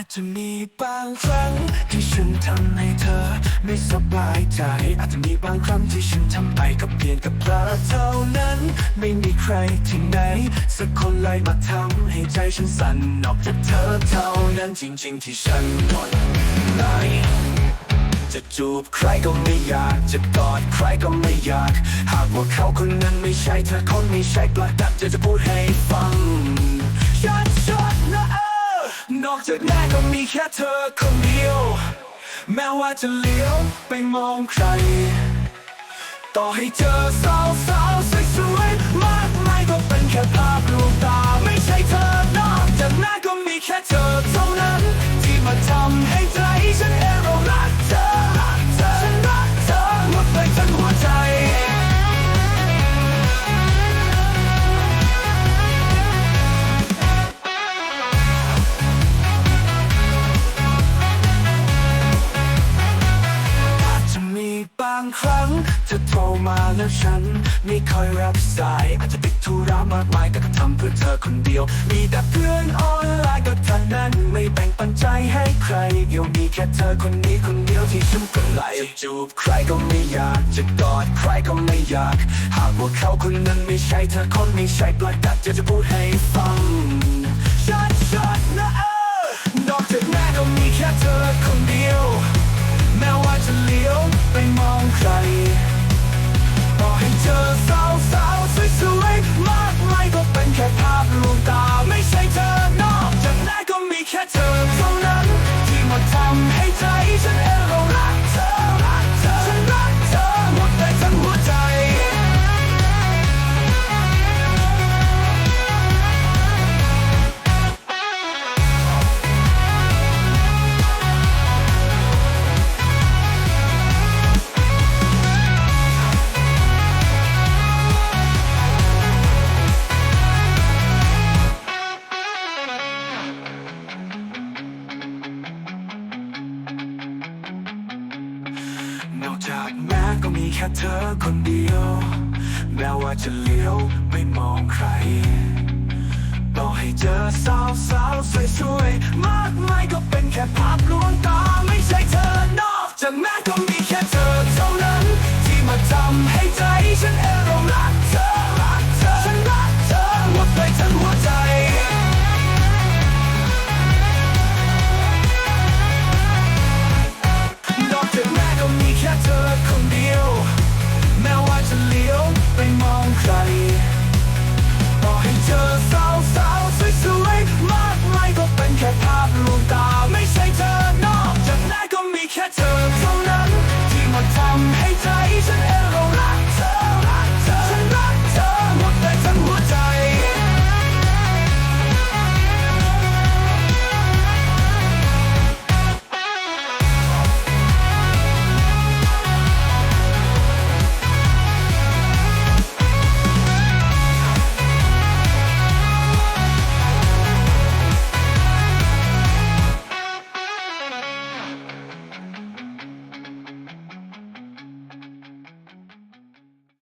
อาจจะมีบางครั้งที่ฉันทำให้เธอ ไม่สบายใจ อาจจะมีบางครั้งที่ฉันทำไปก็เพียงกับเพลอเท่านั้น ไม่มีใครที่ไหน สักคนเลยมาทำให้ใจฉันสั่นนอกจากเธอเท่านั้นจริง ๆ ที่ฉันทนไหลจะจูบใครก็ไม่อยาก จะกอดใครก็ไม่อยาก หากว่าเขาคนนั้นไม่ใช่เธอคนไม่ใช่ปลาดับจะจะพูดให้ฟังชัดชดๆนะเอ นอกจากนั้นก็มีแค่เธอคนเดียว แม้ว่าจะเลี้ยวไปมองใคร ต่อให้เจอสาวสาางครั้งเธอโทรมาแล้วฉัน ไม่ค่อยรับสาย อาจจะติดธุระมากมายแต่ก็ทำเพื่อเธอคนเดียว มีแต่เพื่อนออนไลน์ก็เท่านั้นไม่แบ่งปันใจให้ใครเดียวมีแค่เธอคนนี้คนเดียวที่ฉันก็ไหลจะจูบใครก็ไม่อยากจะกอดใครก็ไม่อยาก หากว่าเขาคนนั้นไม่ใช่เธอคนไม่ใช่ปลาดักจะจะพูดให้ฟังชัดชัดนะเออนอกจากนั้นก็มีแค่เธอากแม้ก็มีแค่เธอคนเดียว แม้ว่าจะเลี้ยวไม่มองใครต่อให้เจอส